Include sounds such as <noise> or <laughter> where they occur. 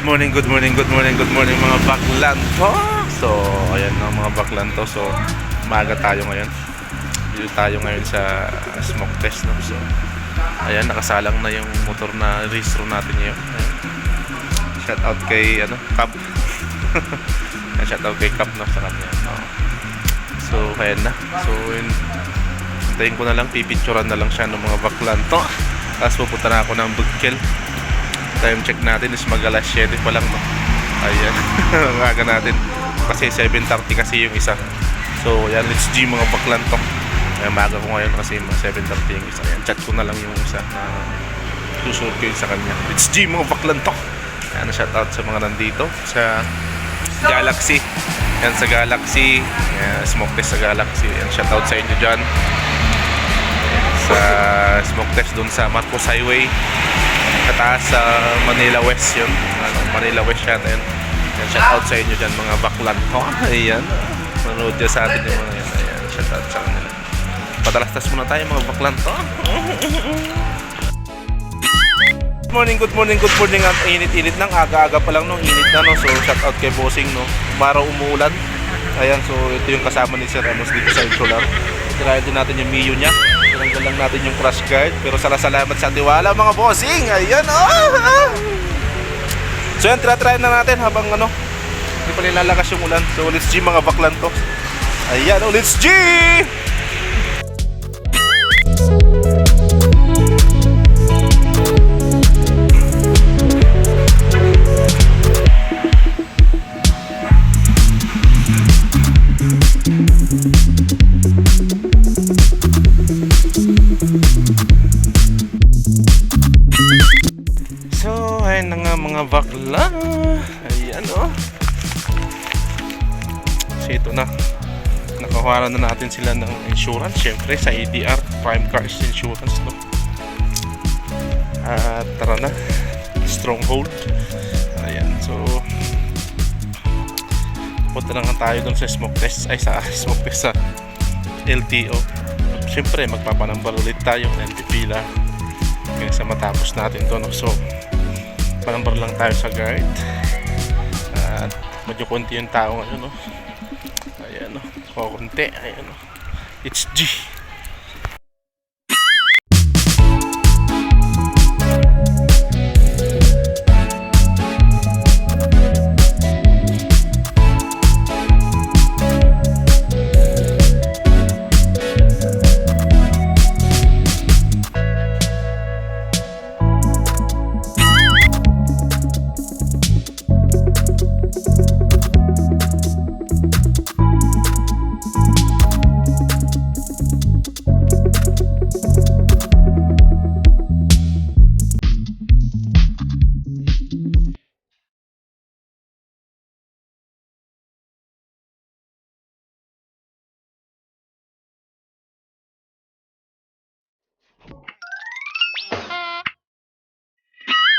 Good morning, good morning, good morning, good morning mga baklanto. So, ayan na mga baklanto. So, maaga tayo ngayon. Dito tayo ngayon sa smoke test. No? So, ayan, nakasalang na yung motor na rehistro natin ngayon. Ayan. Shout out kay, ano, Cap. <laughs> Shout out kay Cap no, sa kanya. No? So, ayan na. So, yun, hintayin ko na lang, pipicturan na lang siya ng mga baklanto. Tapos pupunta na ako ng Bugkel time check natin is mag alas 7 pa lang no? ayan. <laughs> Ang natin. Kasi 7.30 kasi yung isa. So yan let's G mga baklan to. Ayan maga ko ngayon kasi 7.30 yung isa. Ayan chat ko na lang yung isa na susunod ko yun sa kanya. Let's G mga baklan to. Ayan shout out sa mga nandito sa Galaxy. Yan sa Galaxy. Ayan, smoke test sa Galaxy. Ayan shout out sa inyo dyan. Sa smoke test dun sa Marcos Highway kataas sa Manila West yun. Ano, Manila West yata yun yan, shout out sa inyo dyan mga baklan. Oh, ayan. Manood dyan sa atin yung mga yan. Ayan, shout out sa kanila. Patalastas muna tayo mga baklan. To Good morning, good morning, good morning. At init-init lang, aga-aga pa lang no, init na no, so shout out kay Bossing no, maraw umuulan. Ayan, so ito yung kasama ni Sir Amos dito sa Insular tirayan din natin yung Mio niya tinanggal lang natin yung crash guard pero sala salamat sa tiwala mga bossing. Ayan oh so yan try na natin habang ano hindi pa nilalakas yung ulan. So let's G mga baklan to. Ayan oh let's G mga bakla. Ayan oh. So, ito na. Nakakuha na natin sila ng insurance. Siyempre, sa ADR, Prime Cars Insurance, no? At tara na. Stronghold. Ayan, so... Punta na tayo dun sa smoke test. Ay, sa <laughs> smoke test sa LTO. Siyempre, magpapanambal ulit tayo ng pipila kaysa matapos natin to no so panambar lang tayo sa guard. At medyo konti yung tao ngayon no? Ayan no? Kukunti. Ayan no? It's G